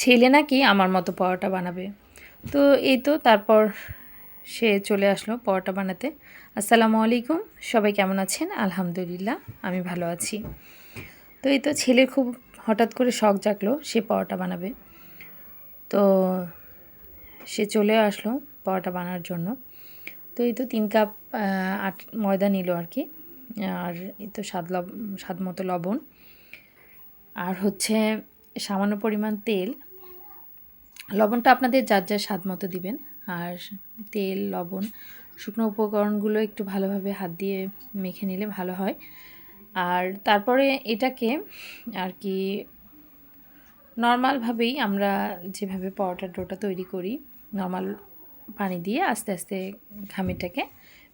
ছেলে নাকি আমার মতো পরোটা বানাবে। তো এই তো তারপর সে চলে আসলো পরোটা বানাতে। আসসালামু আলাইকুম, সবাই কেমন আছেন? আলহামদুলিল্লাহ, আমি ভালো আছি। তো এই তো ছেলে খুব হঠাৎ করে শখ জাগলো সে পরোটা বানাবে। তো সে চলে আসলো পরোটা বানার জন্য। তো এই তো তিন কাপ আট, ময়দা নিল আর কি। আর এই তো স্বাদ লব স্বাদ মতো লবণ। আর হচ্ছে সামান্য পরিমাণ তেল। লবণটা আপনাদের যার যার স্বাদ মতো দিবেন। আর তেল, লবণ, শুকনো উপকরণগুলো একটু ভালোভাবে হাত দিয়ে মেখে নিলে ভালো হয়। আর তারপরে এটাকে আর কি নর্মালভাবেই আমরা যেভাবে পরোটার ডোটা তৈরি করি নর্মাল পানি দিয়ে আস্তে আস্তে খামিরটাকে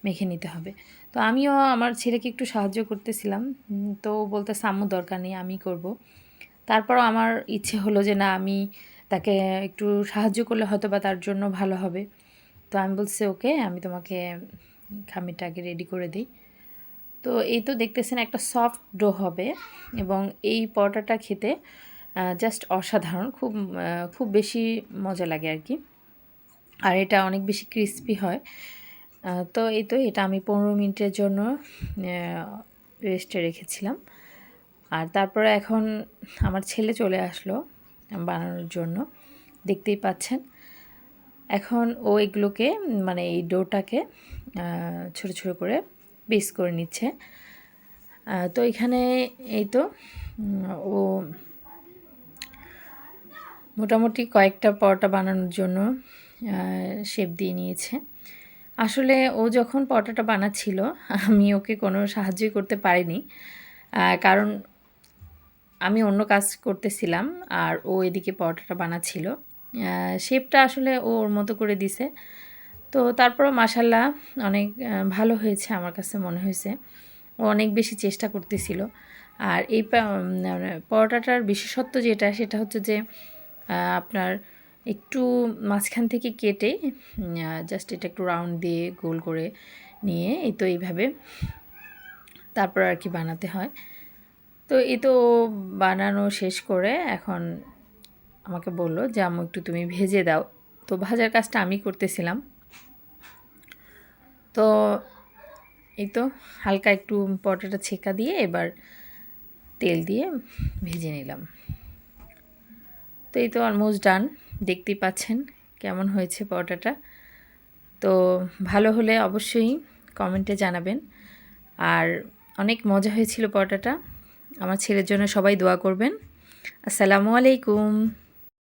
মেখে নিতে হবে। তো আমিও আমার ছেলেকে একটু সাহায্য করতেছিলাম। তো বলতে সাম্মু দরকার নেই আমি করব। তারপরও আমার ইচ্ছে হলো যে না, আমি তাকে একটু সাহায্য করলে হয়তো বা তার জন্য ভালো হবে। তো আমি বলছি, ওকে, আমি তোমাকে খামিরটা আগে রেডি করে দিই। তো এই তো দেখতেছেন একটা সফট ডো হবে এবং এই পরোটাটা খেতে জাস্ট অসাধারণ, খুব খুব বেশি মজা লাগে আর কি। আর এটা অনেক বেশি ক্রিস্পি হয়। তো এই তো এটা আমি পনেরো মিনিটের জন্য রেস্টে রেখেছিলাম। আর তারপরে এখন আমার ছেলে চলে আসলো বানানোর জন্য। দেখতেই পাচ্ছেন। এখন ও এগুলোকে মানে এই ডোটাকে ছোট ছোট করে পিস করে নিচ্ছে। তো এখানে এই তো ও মোটামুটি কয়েকটা পরোটা বানানোর জন্য শেপ দিয়ে নিয়েছে। আসলে ও যখন পরোটাটা বানাচ্ছিল, আমি ওকে কোনো সাহায্যই করতে পারিনি। কারণ আমি অন্য কাজ করতেছিলাম আর ও এদিকে পরোটাটা বানাচ্ছিল। শেপটা আসলে ও ওর মতো করে দিছে। তো তারপরও মাসাল্লাহ অনেক ভালো হয়েছে আমার কাছে মনে হয়েছে। ও অনেক বেশি চেষ্টা করতেছিল। আর এই মানে পরোটাটার বিশেষত্ব যেটা, সেটা হচ্ছে যে আপনার একটু মাঝখান থেকে কেটে জাস্ট এটা একটু রাউন্ড দিয়ে গোল করে নিয়ে এই তো এইভাবে তারপর আর কি বানাতে হয়। তো এই তো বানানো শেষ করে এখন আমাকে বলল যে, আম্মু, একটু তুমি ভেজে দাও। তো ভাজার কাজটা আমি করতেছিলাম। তো এই তো হালকা একটু পরোটাটা ছেঁকা দিয়ে এবার তেল দিয়ে ভেজে নিলাম। তো এই তো অলমোস্ট ডান দেখতেই পাচ্ছেন কেমন হয়েছে পরোটাটা। তো ভালো হলে অবশ্যই কমেন্টে জানাবেন। আর অনেক মজা হয়েছিল পরোটাটা। আমার ছেলের জন্য সবাই দোয়া করবেন। আসসালামু আলাইকুম।